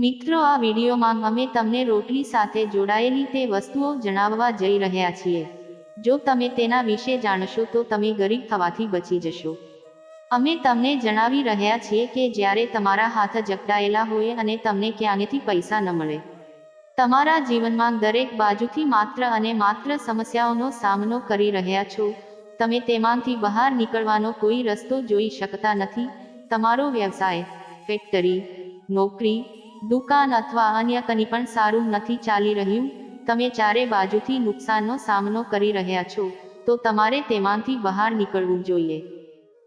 મિત્રો, આ વિડીયોમાં અમે તમને રોટલી સાથે જોડાયેલી તે વસ્તુઓ જણાવવા જઈ રહ્યા છીએ. જો તમે તેના વિશે જાણશો તો તમે ગરીબ થવાથી બચી જશો. અમે તમને જણાવી રહ્યા છીએ કે જ્યારે તમારા હાથ જકડાયેલા હોય અને તમને ક્યાંયથી પૈસા ન મળે. તમારા જીવનમાં દરેક બાજુથી માત્ર અને માત્ર સમસ્યાઓનો સામનો કરી રહ્યા છો. તમે તેમાંથી બહાર નીકળવાનો કોઈ રસ્તો જોઈ શકતા નથી. તમારો વ્યવસાય, ફેક્ટરી, નોકરી દુકાન અથવા અન્ય કંઈ પણ સારું નથી ચાલી રહ્યું, તમે ચારે બાજુથી નુકસાનનો સામનો કરી રહ્યા છો, તો તમારે તેમાંથી બહાર નીકળવું જોઈએ.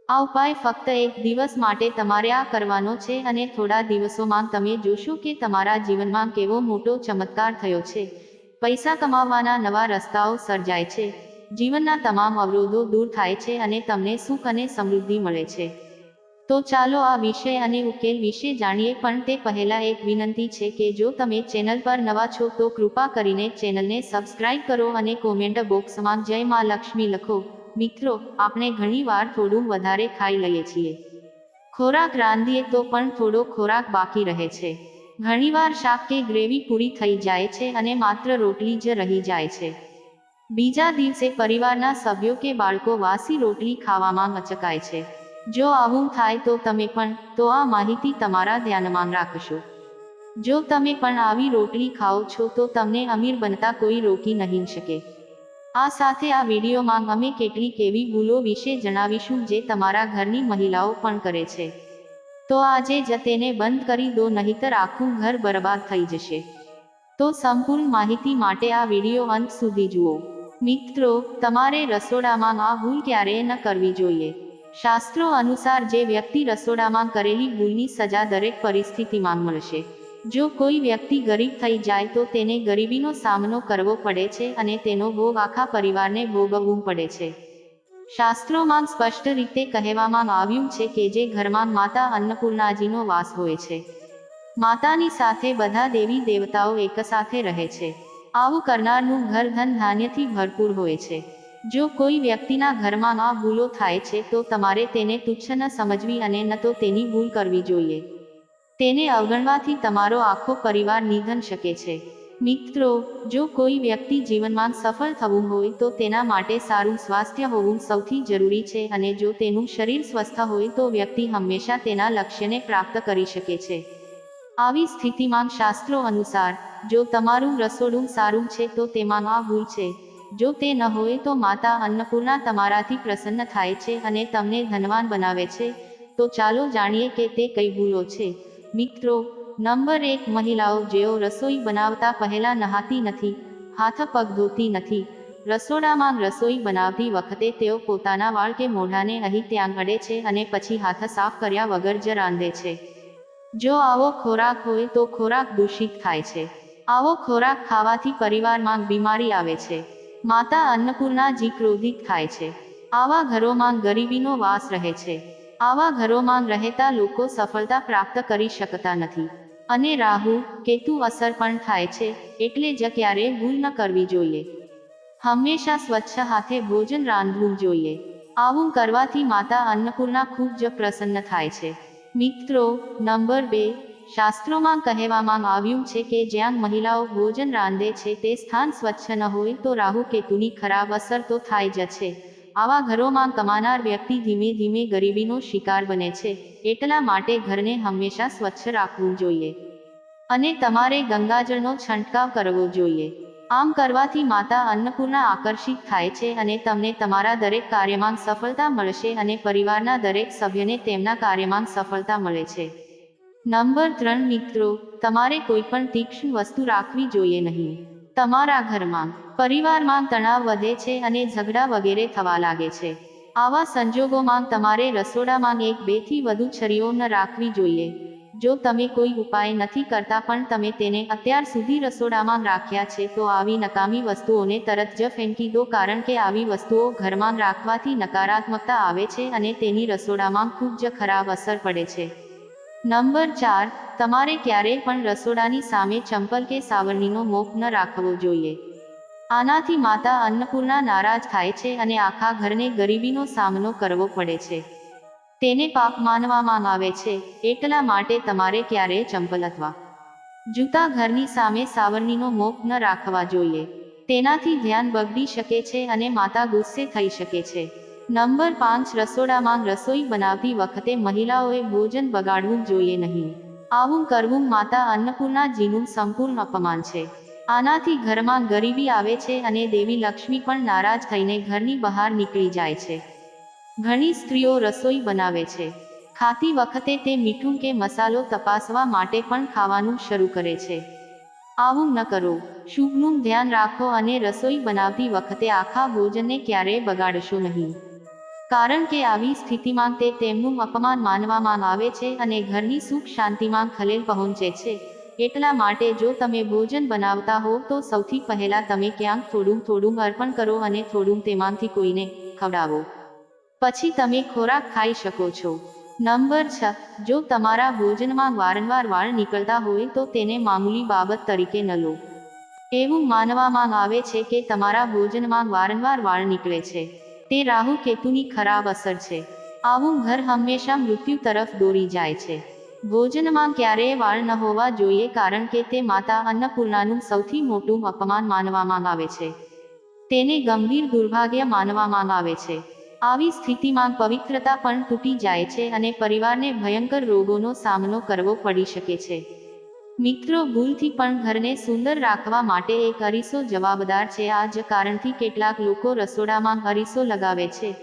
આ ઉપાય ફક્ત એક દિવસ માટે તમારે આ કરવાનો છે અને થોડા દિવસોમાં તમે જોશો કે તમારા જીવનમાં કેવો મોટો ચમત્કાર થયો છે. પૈસા કમાવવાના નવા રસ્તાઓ સર્જાય છે. જીવનના તમામ અવરોધો દૂર થાય છે અને તમને સુખ અને સમૃદ્ધિ મળે છે. તો ચાલો આ વિષય અને ઉકેલ વિશે જાણીએ, પણ તે પહેલા એક વિનંતી છે કે જો તમે ચેનલ પર નવા છો, તો કૃપા કરીને ચેનલને સબસ્ક્રાઇબ કરો અને કોમેન્ટ બોક્સમાં જય માં લક્ષ્મી લખો. મિત્રો, આપણે ઘણીવાર થોડું વધારે ખાઈ લઈએ છીએ. ખોરાક રાંધીએ તો પણ થોડો ખોરાક બાકી રહે છે. ઘણીવાર શાક કે ગ્રેવી પૂરી થઈ જાય છે અને માત્ર રોટલી જ રહી જાય છે. બીજા દિવસે પરિવારના સભ્યો કે બાળકો વાસી રોટલી ખાવામાં અચકાય છે. જો આવું થાય તો તમે પણ, તો આ માહિતી તમારા ધ્યાનમાં રાખશો જો તમે પણ આવી રોટલી ખાઓ છો તો તમને અમીર બનતા કોઈ રોકી નહીં શકે. આ સાથે આ વિડીયોમાં અમે કેટલીક એવી ભૂલો વિશે જણાવીશું જે તમારા ઘરની મહિલાઓ પણ કરે છે. તો આજે જ તેને બંધ કરી દો નહીતર આખું ઘર બરબાદ થઈ જશે. તો સંપૂર્ણ માહિતી માટે આ વીડિયો અંત સુધી જુઓ. મિત્રો, તમારે રસોડામાં આ ભૂલ ક્યારેય ન કરવી જોઈએ. શાસ્ત્રો અનુસાર જે વ્યક્તિ રસોડામાં કરેલી ભૂલની સજા દરેક પરિસ્થિતિમાં મળશે. જો કોઈ વ્યક્તિ ગરીબ થઈ જાય તો તેને ગરીબીનો સામનો કરવો પડે છે અને તેનો ભોગ આખા પરિવારને ભોગવવું પડે છે. શાસ્ત્રોમાં સ્પષ્ટ રીતે કહેવામાં આવ્યું છે કે જે ઘરમાં માતા અન્નપૂર્ણાજીનો વાસ હોય છે. માતાની સાથે બધા દેવી દેવતાઓ એકસાથે રહે છે. આવું કરનારનું ઘર ધન ધાન્યથી ભરપૂર હોય છે. જો કોઈ વ્યક્તિના ઘરમાં આ ભૂલો થાય છે, તો તમારે તેને તુચ્છ ન સમજવી અને ન તો તેની ભૂલ કરવી જોઈએ. તેને અવગણવાથી તમારો આખો પરિવાર નિધન શકે છે. મિત્રો, જો કોઈ વ્યક્તિ જીવનમાં સફળ થવું હોય, તો તેના માટે સારું સ્વાસ્થ્ય હોવું સૌથી જરૂરી છે અને જો તેનું શરીર સ્વસ્થ હોય, તો વ્યક્તિ હંમેશા તેના લક્ષ્યને પ્રાપ્ત કરી શકે છે. આવી સ્થિતિમાં શાસ્ત્રો અનુસાર, જો તમારું રસોડું સારું છે, તો તેમાં આ ભૂલ છે. જો તે ન હોય તો માતા અન્નપૂર્ણા તમારાથી પ્રસન્ન થાય છે અને તમને ધનવાન બનાવે છે. તો ચાલો જાણીએ કે તે કઈ ભૂલો છે. મિત્રો, નંબર એક, મહિલાઓ જેઓ રસોઈ બનાવતા પહેલા નહાતી નથી, હાથ પગ ધોતી નથી, રસોડામાં રસોઈ બનાવતી વખતે તેઓ પોતાના વાળ કે મોઢાને અહીં ત્યાં અડે છે અને પછી હાથ સાફ કર્યા વગર જ રાંધે છે. જો આવો ખોરાક હોય તો ખોરાક દૂષિત થાય છે. આવો ખોરાક ખાવાથી પરિવારમાં બીમારી આવે છે. માતા અન્નપૂર્ણાજી ક્રોધિત થાય છે. આવા ઘરોમાં ગરીબીનો વાસ રહે છે. આવા ઘરોમાં રહેતા લોકો સફળતા પ્રાપ્ત કરી શકતા નથી. અને રાહુ, કેતુ અસર પણ થાય છે, એટલે જ ક્યારે ભૂલ ન કરવી જોઈએ. હંમેશા સ્વચ્છ હાથે ભોજન રાંધવું જોઈએ. આવું કરવાથી માતા અન્નપૂર્ણા ખૂબ જ પ્રસન્ન થાય છે. મિત્રો, નંબર બે શાસ્ત્રોમાં કહેવામાં આવ્યું છે કે જ્યાં મહિલાઓ ભોજન રાંધે છે, તે સ્થાન સ્વચ્છ ન હોય તો રાહુ કેતુની ખરાબ અસર તો થાય જ છે. આવા ઘરોમાં કમાનાર વ્યક્તિ ધીમે ધીમે ગરીબીનો શિકાર બને છે. એટલા માટે ઘરને હંમેશા સ્વચ્છ રાખવું જોઈએ. અને તમારે ગંગાજળનો છંટકાવ કરવો જોઈએ. આમ કરવાથી માતા અન્નપૂર્ણા આકર્ષિત થાય છે અને તમને તમારા દરેક કાર્યમાં સફળતા મળશે અને પરિવારના દરેક સભ્યને તેમના કાર્યમાં સફળતા મળે છે. નંબર ત્રણ મિત્રો, તમારે કોઈ પણ તીક્ષ્ણ વસ્તુ રાખવી જોઈએ નહીં. તમારા ઘરમાં, પરિવારમાં તણાવ વધે છે અને ઝઘડા વગેરે થવા લાગે છે. આવા સંજોગોમાં તમારે રસોડામાં એક બેથી વધુ છરીઓ ન રાખવી જોઈએ. જો તમે કોઈ ઉપાય નથી કરતા પણ તમે તેને અત્યાર સુધી રસોડામાં રાખ્યા છે તો આવી નકામી વસ્તુઓને તરત જ ફેંકી દો કારણ કે આવી વસ્તુઓ ઘરમાં રાખવાથી નકારાત્મકતા આવે છે અને તેની રસોડામાં ખૂબ જ ખરાબ અસર પડે છે. નંબર ચાર, તમારે ક્યારેય પણ રસોડાની સામે ચંપલ કે સાવરણીનો મોપ ન રાખવો જોઈએ. આનાથી માતા અન્નપૂર્ણા નારાજ થાય છે અને આખા ઘરને ગરીબીનો સામનો કરવો પડે છે. તેને પાપ માનવામાં આવે છે, એટલા માટે તમારે ક્યારેય ચંપલ અથવા જૂતા ઘરની સામે સાવરણીનો મોપ ન રાખવા જોઈએ. તેનાથી ધ્યાન બગડી શકે છે અને માતા ગુસ્સે થઈ શકે છે. નંબર પાંચ, રસોડામાં રસોઈ બનાવતી વખતે મહિલાઓએ ભોજન બગાડવું જોઈએ નહીં. આવું કરવું માતા અન્નપૂર્ણાજીનું સંપૂર્ણ અપમાન છે. આનાથી ઘરમાં ગરીબી આવે છે અને દેવી લક્ષ્મી પણ નારાજ થઈને ઘરની બહાર નીકળી જાય છે. ઘણી સ્ત્રીઓ રસોઈ બનાવે છે. ખાતી વખતે તે મીઠું કે મસાલો તપાસવા માટે પણ ખાવાનું શરૂ કરે છે. આવું ન કરો. શુભનું ધ્યાન રાખો અને રસોઈ બનાવતી વખતે આખા ભોજનને ક્યારેય બગાડશો નહીં. કારણ કે આવી સ્થિતિમાં તે તેમનું અપમાન માનવામાં આવે છે અને ઘરની સુખ શાંતિમાં ખલેલ પહોંચે છે. એટલા માટે જો તમે ભોજન બનાવતા હો, તો સૌથી પહેલા તમે ક્યાંક થોડું થોડું અર્પણ કરો અને થોડું તેમાંથી કોઈને ખવડાવો. પછી તમે ખોરાક ખાઈ શકો છો. નંબર છ. જો તમારા ભોજનમાં વારંવાર વાળ નીકળતા હોય, તો તેને મામૂલી બાબત તરીકે ન લો. એવું માનવામાં આવે છે કે તમારા ભોજનમાં વારંવાર વાળ નીકળે છે. તે રાહુ કેતુની ખરાબ અસર છે. આવું ઘર હંમેશા મૃત્યુ તરફ દોરી જાય છે. ભોજનમાં ક્યારેય વાળ ન હોવા જોઈએ કારણ કે તે માતા અન્નપૂર્ણાનું સૌથી મોટું અપમાન માનવામાં આવે છે. તેને ગંભીર દુર્ભાગ્ય માનવામાં આવે છે. આવી સ્થિતિમાં પવિત્રતા પણ તૂટી જાય છે અને પરિવારને ભયંકર રોગોનો સામનો કરવો પડી શકે છે. મિત્રો, ભૂલથી પણ ઘરને સુંદર રાખવા માટે એક અરીસો જવાબદાર છે. આ જ કારણથી કેટલાક લોકો રસોડામાં અરીસો લગાવે છે.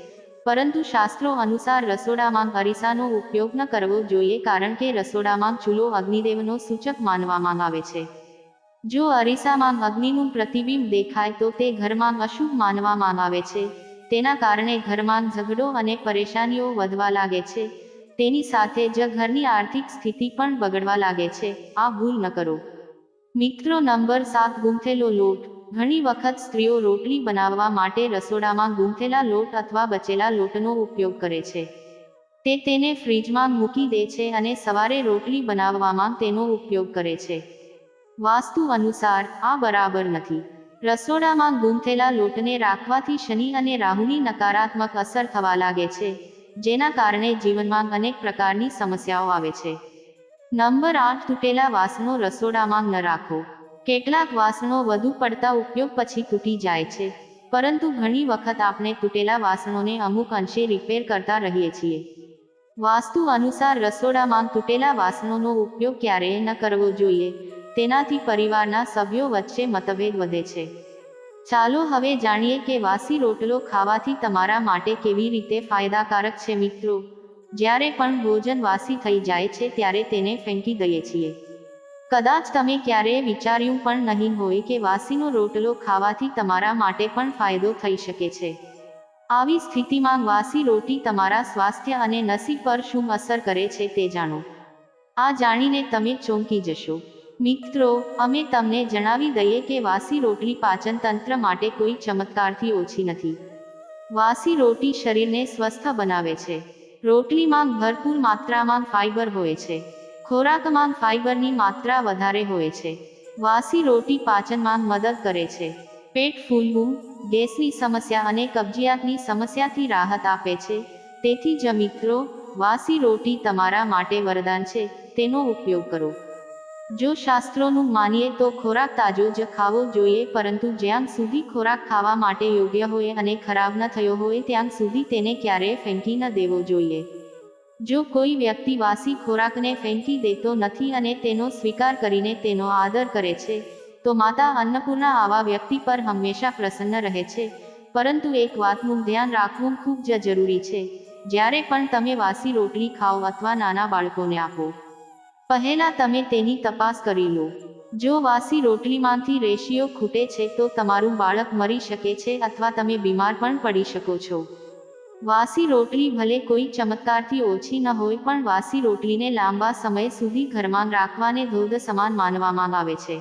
પરંતુ શાસ્ત્રો અનુસાર રસોડામાં અરીસાનો ઉપયોગ ન કરવો જોઈએ, કારણ કે રસોડામાં ચૂલો અગ્નિદેવનો સૂચક માનવામાં આવે છે. જો અરીસામાં અગ્નિનું પ્રતિબિંબ દેખાય, તો તે ઘરમાં અશુભ માનવામાં આવે છે. તેના કારણે ઘરમાં ઝઘડો અને પરેશાનીઓ વધવા લાગે છે. તેની સાથે જ ઘરની આર્થિક સ્થિતિ પણ બગડવા લાગે છે. આ ભૂલ ન કરો. મિત્રો નંબર સાત, ગૂંથેલો લોટ. ઘણી વખત સ્ત્રીઓ રોટલી બનાવવા માટે રસોડામાં ગૂંથેલા લોટ અથવા બચેલા લોટનો ઉપયોગ કરે છે. તે તેને ફ્રીજમાં મૂકી દે છે અને સવારે રોટલી બનાવવામાં તેનો ઉપયોગ કરે છે. વાસ્તુ અનુસાર, આ બરાબર નથી. રસોડામાં ગૂંથેલા લોટને રાખવાથી શનિ અને રાહુની નકારાત્મક અસર થવા લાગે છે. જેના કારણે જીવનમાં અનેક પ્રકારની સમસ્યાઓ આવે છે. નંબર આઠ, તૂટેલા વાસણો રસોડામાં ન રાખો. કેટલાક વાસણો વધુ પડતા ઉપયોગ પછી તૂટી જાય છે. પરંતુ ઘણી વખત આપણે તૂટેલા વાસણોને અમુક અંશે રિપેર કરતા રહીએ છીએ. વાસ્તુ અનુસાર રસોડામાં તૂટેલા વાસણોનો ઉપયોગ ક્યારેય ન કરવો જોઈએ. તેનાથી પરિવારના સભ્યો વચ્ચે મતભેદ વધે છે. ચાલો હવે જાણીએ કે વાસી રોટલો ખાવાથી તમારા માટે કેવી રીતે ફાયદાકારક છે મિત્રો. જ્યારે પણ ભોજન વાસી થઈ જાય છે ત્યારે તેને ફેંકી દઈએ છીએ. કદાચ તમે ક્યારેય વિચાર્યું પણ નહીં હોય કે વાસીનો રોટલો ખાવાથી તમારા માટે પણ ફાયદો થઈ શકે છે. આવી સ્થિતિમાં વાસી રોટી તમારા સ્વાસ્થ્ય અને નસીબ પર શું અસર કરે છે તે જાણો. આ જાણીને તમે ચોંકી જશો. મિત્રો, અમે તમને જણાવી દઈએ કે વાસી રોટલી પાચન તંત્ર માટે કોઈ ચમત્કારથી ઓછી નથી. વાસી રોટી શરીરને સ્વસ્થ બનાવે છે. રોટલીમાં ભરપૂર માત્રામાં ફાઇબર હોય છે. ખોરાકમાં ફાઇબરની માત્રા વધારે હોય છે. વાસી રોટી પાચનમાં મદદ કરે છે. પેટ ફૂલવું, ગેસની સમસ્યા અને કબજિયાતની સમસ્યાથી રાહત આપે છે. તેથી જ મિત્રો, વાસી રોટી તમારા માટે વરદાન છે. તેનો ઉપયોગ કરો. જો શાસ્ત્રોનું માનીએ તો ખોરાક તાજો જ ખાવો જોઈએ, પરંતુ જ્યાં સુધી ખોરાક ખાવા માટે યોગ્ય હોય અને ખરાબ ન થયો હોય ત્યાં સુધી તેને ક્યારેય ફેંકી ન દેવો જોઈએ. જો કોઈ વ્યક્તિ વાસી ખોરાકને ફેંકી દેતો નથી અને તેનો સ્વીકાર કરીને તેનો આદર કરે છે, તો માતા અન્નપૂર્ણા આવા વ્યક્તિ પર હંમેશા પ્રસન્ન રહે છે. પરંતુ એક વાતનું ધ્યાન રાખવું ખૂબ જ જરૂરી છે. જ્યારે પણ તમે વાસી રોટલી ખાઓ અથવા નાના બાળકોને આપો પહેલા તમે તેની તપાસ કરી લો. જો વાસી રોટલીમાંથી રેશિયો ખૂટે છે તો તમારું બાળક મરી શકે છે અથવા તમે બીમાર પણ પડી શકો છો. વાસી રોટલી ભલે કોઈ ચમત્કારથી ઓછી ન હોય પણ વાસી રોટલીને લાંબા સમય સુધી ઘરમાં રાખવાને ધોધ સમાન માનવામાં આવે છે.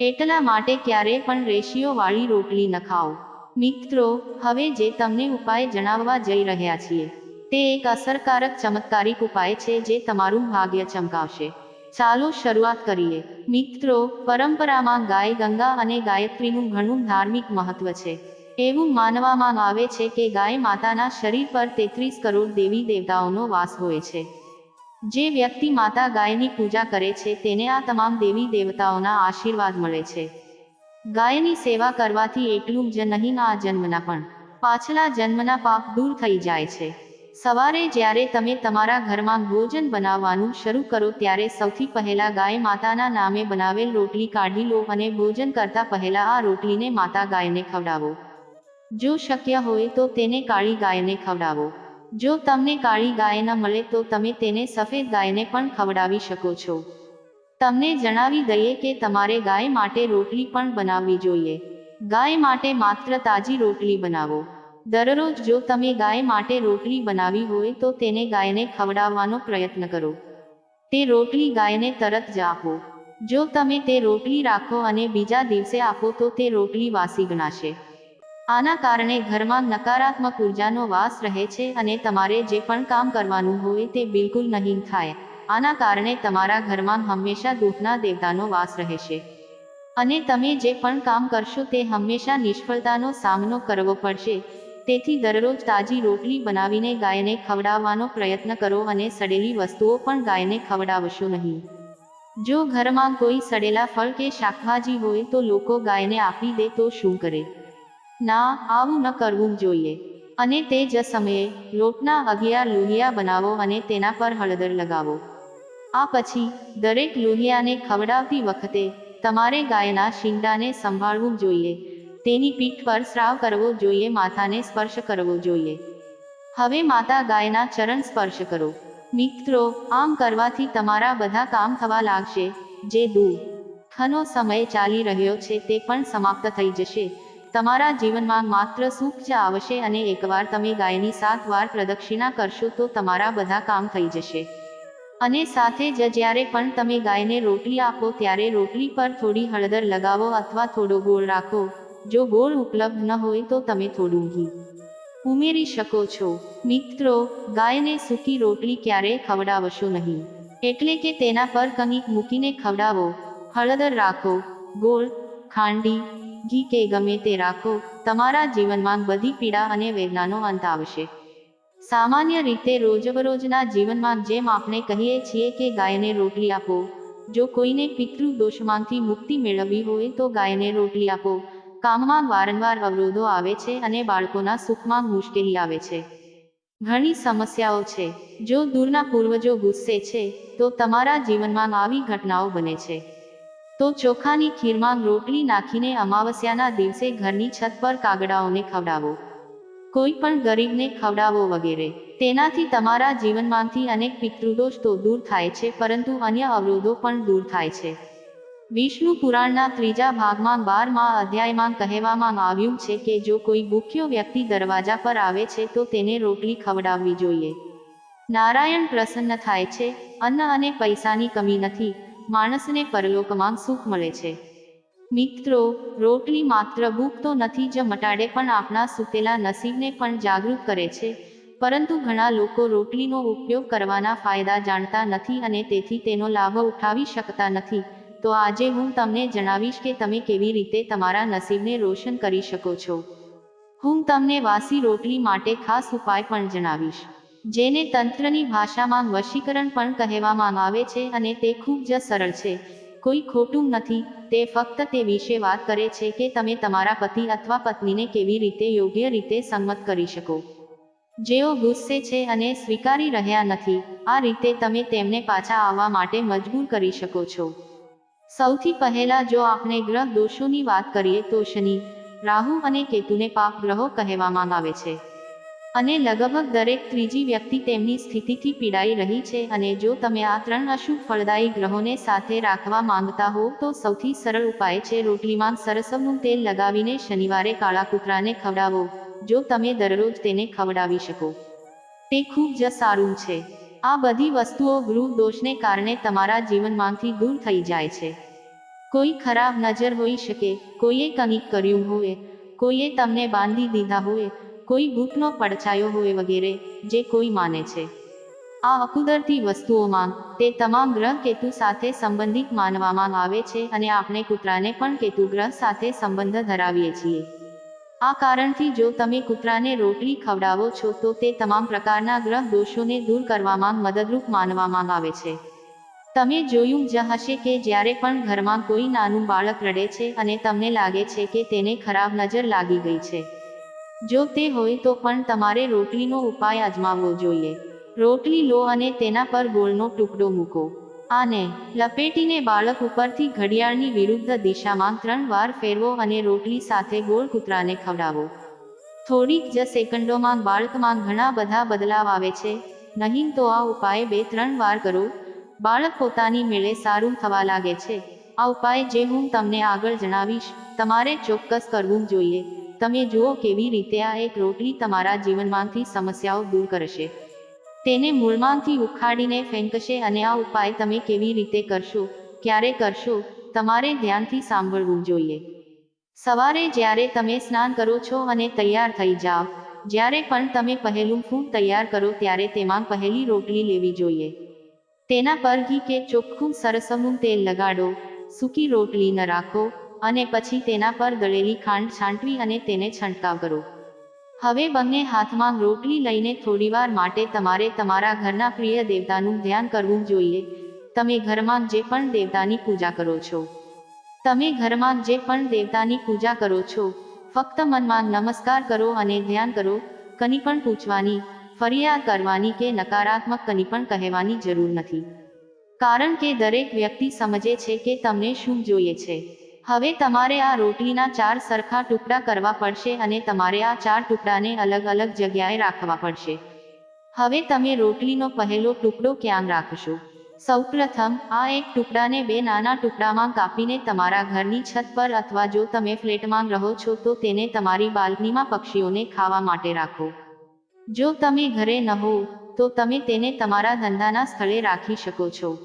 એટલા માટે ક્યારેય પણ રેશિયો વાળી રોટલી ન ખાઓ. મિત્રો, હવે જે તમને ઉપાય જણાવવા જઈ રહ્યા છીએ. તે એક અસરકારક ચમત્કારિક ઉપાય છે જે તમારું ભાગ્ય ચમકાવશે. ચાલો શરૂઆત કરીએ. મિત્રો, પરંપરામાં ગાય ગંગા અને ગાયત્રીનું ઘણું ધાર્મિક મહત્વ છે. એવું માનવામાં આવે છે કે ગાય માતાના શરીર પર તેત્રીસ કરોડ દેવી દેવતાઓનો વાસ હોય છે. જે વ્યક્તિ માતા ગાયની પૂજા કરે છે, તેને આ તમામ દેવી દેવતાઓના આશીર્વાદ મળે છે. ગાયની સેવા કરવાથી એટલું જ નહીં, આ જન્મના પણ. પાછલા જન્મના પાપ દૂર થઈ જાય છે. સવારે જ્યારે તમે તમારા ઘરમાં ભોજન બનાવવાનું શરૂ કરો ત્યારે સૌથી પહેલા ગાય માતાના નામે બનાવેલ રોટલી કાઢી લો અને ભોજન કરતા પહેલા આ રોટલીને માતા ગાયને ખવડાવો. જો શક્ય હોય તો તેને કાળી ગાયને ખવડાવો. જો તમને કાળી ગાય ન મળે તો તમે તેને સફેદ ગાયને પણ ખવડાવી શકો છો. તમને જણાવી દઈએ કે તમારે ગાય માટે રોટલી પણ બનાવવી જોઈએ. ગાય માટે માત્ર તાજી રોટલી બનાવો. દરરોજ જો તમે ગાય માટે રોટલી બનાવી હોય તો તેને ગાયને ખવડાવવાનો પ્રયત્ન કરો. તે રોટલી ગાયને તરત જ આપો. જો તમે તે રોટલી રાખો અને બીજા દિવસે આપો તો તે રોટલી વાસી ગણાશે. આના કારણે ઘરમાં નકારાત્મક ઉર્જાનો વાસ રહે છે અને તમારે જે પણ કામ કરવાનું હોય તે બિલકુલ નહીં થાય. આના કારણે તમારા ઘરમાં હંમેશા દુઃખના દેવતાનો વાસ રહેશે. અને તમે જે પણ કામ કરશો તે હંમેશા નિષ્ફળતાનો સામનો કરવો પડશે. તેથી દરરોજ તાજી રોટલી બનાવીને ગાયને ખવડાવવાનો પ્રયત્ન કરો અને સડેલી વસ્તુઓ પણ ગાયને ખવડાવશો નહીં. જો ઘરમાં કોઈ સડેલા ફળ કે શાકભાજી હોય તો લોકો ગાયને આપી દે તો શું કરે? ના, આવું ન કરવું જોઈએ. અને તે જ સમયે લોટના અગિયાર લોહિયા બનાવો અને તેના પર હળદર લગાવો. આ પછી દરેક લોહિયાને ખવડાવતી વખતે તમારે ગાયના શિંગડાને સંભાળવું જોઈએ. તેની પીઠ પર સ્રાવ કરવો જોઈએ, માથાને સ્પર્શ કરવો જોઈએ. હવે માતા ગાયના ચરણ સ્પર્શ કરો. મિત્રો, આમ કરવાથી તમારા બધા કામ થવા લાગશે. જે દુઃખનો સમય ચાલી રહ્યો છે, તે પણ સમાપ્ત થઈ જશે. તમારા જીવનમાં માત્ર સુખ જ આવશે અને એકવાર તમે ગાયની સાત વાર પ્રદક્ષિણા કરશો, તો તમારા બધા કામ થઈ જશે. અને સાથે જ જ્યારે પણ તમે ગાયને રોટલી આપો, ત્યારે રોટલી પર થોડી હળદર લગાવો અથવા થોડો ગોળ રાખો. જો ગોળ ઉપલબ્ધ ન હોય તો તમે થોડું ઘી. ઉમેરી શકો છો. મિત્રો, ગાયને સૂકી રોટલી ક્યારેય ખવડાવશો નહીં. એટલે કે તેના પર કંઈક મૂકીને ખવડાવો. હળદર રાખો. ગોળ, ખાંડી, ઘી કે ગમે તે રાખો. તમારા જીવનમાં બધી પીડા અને વેદનાનો અંત આવશે. સામાન્ય રીતે રોજબરોજના જીવનમાં જેમ આપણે કહીએ છીએ કે ગાયને રોટલી આપો. જો કોઈને પિતૃ દોષમાંથી મુક્તિ મેળવવી હોય તો ગાયને રોટલી આપો. કામમાં વારંવાર અવરોધો આવે છે અને બાળકોના સુખમાં મુશ્કેલી આવે છે. ઘણી સમસ્યાઓ છે. જો દૂરના પૂર્વજો ગુસ્સે છે, તો તમારા જીવનમાં આવી ઘટનાઓ બને છે. તો ચોખાની ખીરમાં રોટલી નાખીને અમાવસ્યાના દિવસે ઘરની છત પર કાગડાઓને ખવડાવો. કોઈ પણ ગરીબને ખવડાવો વગેરે. તેનાથી તમારા જીવનમાંથી અનેક પિતૃદોષ તો દૂર થાય છે, પરંતુ અન્ય અવરોધો પણ દૂર થાય છે. વિષ્ણુ પુરાણના ત્રીજા ભાગમાં બારમા અધ્યાયમાં કહેવામાં આવ્યું છે કે જો કોઈ ભૂખ્યો વ્યક્તિ દરવાજા પર આવે છે તો તેને રોટલી ખવડાવવી જોઈએ. નારાયણ પ્રસન્ન થાય છે, અન્ન અને પૈસાની કમી નથી, માણસને પરલોકમાં સુખ મળે છે. મિત્રો, રોટલી માત્ર ભૂખ તો નથી જ મટાડે પણ આપણા સૂતેલા નસીબને પણ જાગૃત કરે છે, પરંતુ ઘણા લોકો રોટલીનો ઉપયોગ કરવાના ફાયદા જાણતા નથી અને તેથી તેનો લાભ ઉઠાવી શકતા નથી. તો આજે હું તમને જણાવીશ કે તમે કેવી રીતે તમારા નસીબને રોશન કરી શકો છો. હું તમને વાસી રોટલી માટે ખાસ ઉપાય પણ જણાવીશ. જેને તંત્રની ભાષામાં વશીકરણ પણ કહેવામાં આવે છે અને તે ખૂબ જ સરળ છે. કોઈ ખોટું નથી, તે ફક્ત તે વિશે વાત કરે છે કે તમે તમારા પતિ અથવા પત્નીને કેવી રીતે યોગ્ય રીતે સંમત કરી શકો. જેઓ ગુસ્સે છે અને સ્વીકારી રહ્યા નથી, આ રીતે તમે તેમને પાછા આવવા માટે મજબૂર કરી શકો છો. સૌથી પહેલા જો આપણે ગ્રહ દોષોની વાત કરીએ તો શનિ, રાહુ અને કેતુને પાપ ગ્રહો કહેવામાં આવે છે. અને લગભગ દરેક ત્રીજી વ્યક્તિ તેમની સ્થિતિથી પીડાઈ રહી છે અને જો તમે આ ત્રણ અશુભ ફળદાયી ગ્રહોને સાથે રાખવા માંગતા હો તો સૌથી સરળ ઉપાય છે રોટલીમાં સરસવનું તેલ લગાવીને શનિવારે કાળા કૂતરાને ખવડાવો, જો તમે દરરોજ તેને ખવડાવી શકો. તે ખૂબ જ સારું છે. આ બધી વસ્તુઓ ગૃહ દોષને કારણે તમારા જીવનમાંથી દૂર થઈ જાય છે. કોઈ ખરાબ નજર હોઈ શકે, કોઈએ કંઈક કર્યું હોય, કોઈએ તમને બાંધી દીધા હોય, કોઈ ભૂતનો પડછાયો હોય વગેરે, જે કોઈ માને છે. આ અકુદરતી વસ્તુઓમાં, તે તમામ ગ્રહ કેતુ સાથે સંબંધિત માનવામાં આવે છે અને આપણે કૂતરાને પણ કેતુ ગ્રહ સાથે સંબંધ ધરાવીએ છીએ. આ કારણથી જો તમે કૂતરાને રોટલી ખવડાવો છો તો તે તમામ પ્રકારના ગ્રહ દોષોને દૂર કરવામાં મદદરૂપ માનવામાં આવે છે. તમે જોયું જ હશે કે જ્યારે પણ ઘરમાં કોઈ નાનું બાળક રડે છે અને તમને લાગે છે કે તેને ખરાબ નજર લાગી ગઈ છે. જો તે હોય તો પણ તમારે રોટલીનો ઉપાય અજમાવવો જોઈએ. રોટલી લો અને તેના પર ગોળનો ટુકડો મૂકો. આને લપેટીને બાળક ઉપરથી ઘડિયાળની વિરુદ્ધ દિશામાં ત્રણ વાર ફેરવો અને રોટલી સાથે ગોળ કૂતરાને ખવડાવો. થોડીક જ સેકન્ડોમાં બાળકમાં ઘણા બધા બદલાવ આવે છે. નહીં તો આ ઉપાય બે ત્રણ વાર કરો. બાળક પોતાની મેળે સારું થવા લાગે છે. આ ઉપાય જે હું તમને આગળ જણાવીશ, તમારે ચોક્કસ કરવું જોઈએ. તમે જુઓ કેવી રીતે આ એક રોટલી તમારા જીવનમાંથી સમસ્યાઓ દૂર કરશે. તેને મૂળમાંથી ઉખાડીને ફેંકશે અને આ ઉપાય તમે કેવી રીતે કરશો, ક્યારે કરશો, તમારે ધ્યાનથી સાંભળવું જોઈએ. સવારે જ્યારે તમે સ્નાન કરો છો અને તૈયાર થઈ જાઓ, જ્યારે પણ તમે પહેલું ફૂડ તૈયાર કરો ત્યારે તેમાં પહેલી રોટલી લેવી જોઈએ. તેના પર ઘી કે ચોખ્ખું સરસમું તેલ લગાડો, સૂકી રોટલી ન રાખો અને પછી તેના પર દળેલી ખાંડ છાંટવી અને તેને છંટકાવ કરો. હવે બંને હાથમાં રોટલી લઈને થોડીવાર માટે તમારે તમારા ઘરના પ્રિય દેવતાનું ધ્યાન કરવું જોઈએ. તમે ઘરમાં જે પણ દેવતાની પૂજા કરો છો. તમે ઘરમાં જે પણ દેવતાની પૂજા કરો છો, ફક્ત મનમાં નમસ્કાર કરો અને ધ્યાન કરો કની પણ પૂછવાની ફરિયાદ કરવાની કે નકારાત્મક કની પણ કહેવાની જરૂર નથી. કારણ કે દરેક વ્યક્તિ સમજે છે કે તમને શું જોઈએ છે. હવે તમારે આ રોટલીના ચાર સરખા ટુકડા કરવા પડશે અને તમારે આ ચાર ટુકડાને અલગ અલગ જગ્યાએ રાખવા પડશે. હવે તમે રોટલીનો પહેલો ટુકડો ક્યાં રાખશો? સૌપ્રથમ, આ એક ટુકડાને બે નાના ટુકડામાં કાપીને તમારા ઘરની છત પર અથવા જો તમે ફ્લેટમાં રહો છો તો તેને તમારી બાલ્કનીમાં પક્ષીઓને ખાવા માટે રાખો. જો તમે ઘરે ન હો તો તમે તેને તમારા ધંધાના સ્થળે રાખી શકો છો.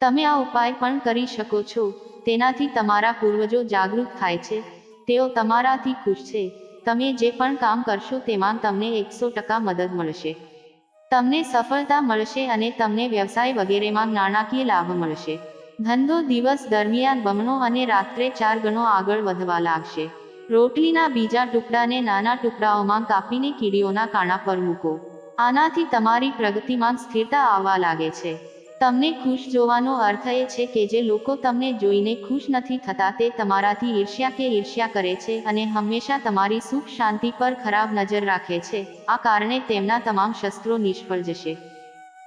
તમે આ ઉપાય પણ કરી શકો છો. તેનાથી તમારા પૂર્વજો જાગૃત થાય છે. તેઓ તમારાથી ખુશ છે. તમે જે પણ કામ કરશો તેમાં તમને એકસો ટકા મદદ મળશે. તમને સફળતા મળશે અને તમને વ્યવસાય વગેરેમાં નાણાકીય લાભ મળશે. ધંધો દિવસ દરમિયાન બમણો અને રાત્રે ચાર ગણો આગળ વધવા લાગશે. રોટલીના બીજા ટુકડાને નાના ટુકડાઓમાં કાપીને કીડીઓના કાણા પર મૂકો. આનાથી તમારી પ્રગતિમાં સ્થિરતા આવવા લાગે છે. તમને ખુશ જોવાનો અર્થ એ છે કે જે લોકો તમને જોઈને ખુશ નથી થતા તે તમારાથી ઈર્ષ્યા કે ઈર્ષ્યા કરે છે અને હંમેશા તમારી સુખ શાંતિ પર ખરાબ નજર રાખે છે. આ કારણે તેમના તમામ શસ્ત્રો નિષ્ફળ જશે.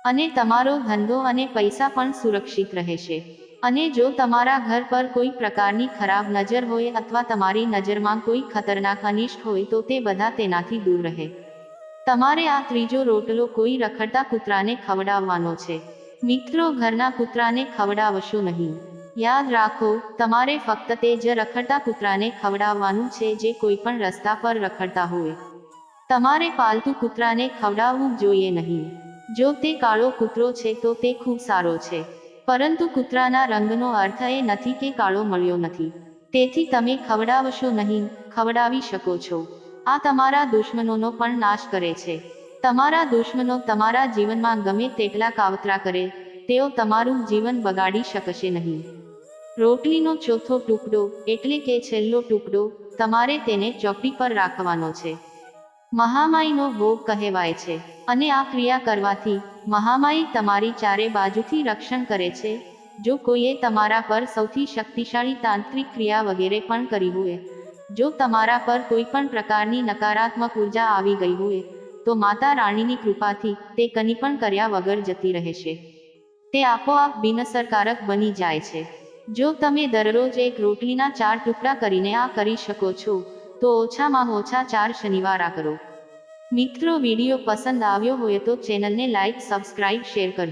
અને તમારો ધંધો અને પૈસા પણ સુરક્ષિત રહેશે. અને જો તમારા ઘર પર કોઈ પ્રકારની ખરાબ નજર હોય અથવા તમારી નજરમાં કોઈ ખતરનાક અનિષ્ટ હોય તો તે બધા તેનાથી દૂર રહે. તમારે આ ત્રીજો રોટલો કોઈ રખડતા કૂતરાને ખવડાવવાનો છે. મિત્રો, ઘરના કૂતરાને ખવડાવશો નહીં. યાદ રાખો, તમારે ફક્ત તે જ રખડતા કૂતરાને ખવડાવવાનું છે જે કોઈ પણ રસ્તા પર રખડતા હોય. તમારે પાલતુ કૂતરાને ખવડાવવું જોઈએ નહીં. જો તે કાળો કૂતરો છે તો તે ખૂબ સારો છે. પરંતુ કૂતરાના રંગનો અર્થ એ નથી કે કાળો મળ્યો નથી. તેથી તમે ખવડાવશો નહીં, ખવડાવી શકો છો. આ તમારા દુશ્મનોનો પણ નાશ કરે છે. તમારા દુશ્મનો તમારા જીવનમાં ગમે તેટલા કાવતરા કરે, તેઓ તમારું જીવન બગાડી શકશે નહીં. રોટલીનો ચોથો ટુકડો એટલે કે છેલ્લો ટુકડો તમારે તેને ચોકડી પર રાખવાનો છે. મહામાઈનો ભોગ કહેવાય છે. અને આ ક્રિયા કરવાથી મહામાઈ તમારી ચારે બાજુથી રક્ષણ કરે છે. જો કોઈએ તમારા પર સૌથી શક્તિશાળી તાંત્રિક ક્રિયા વગેરે પણ કરી હોય, જો તમારા પર કોઈ પણ પ્રકારની નકારાત્મક ઊર્જા આવી ગઈ હોય, તો માતા રાણીની કૃપાથી તે કની પણ કર્યા વગર જતી રહેશે. તે આપોઆપ બિનઅસરકારક બની જાય છે. જો તમે દરરોજ એક રોટલીના ચાર ટુકડા કરીને આ કરી શકો છો તો ઓછામાં ઓછા ચાર શનિવાર આ કરો મિત્રો, વીડિયો પસંદ આવ્યો હોય તો ચેનલને લાઈક, સબસ્ક્રાઇબ, શેર કરજો.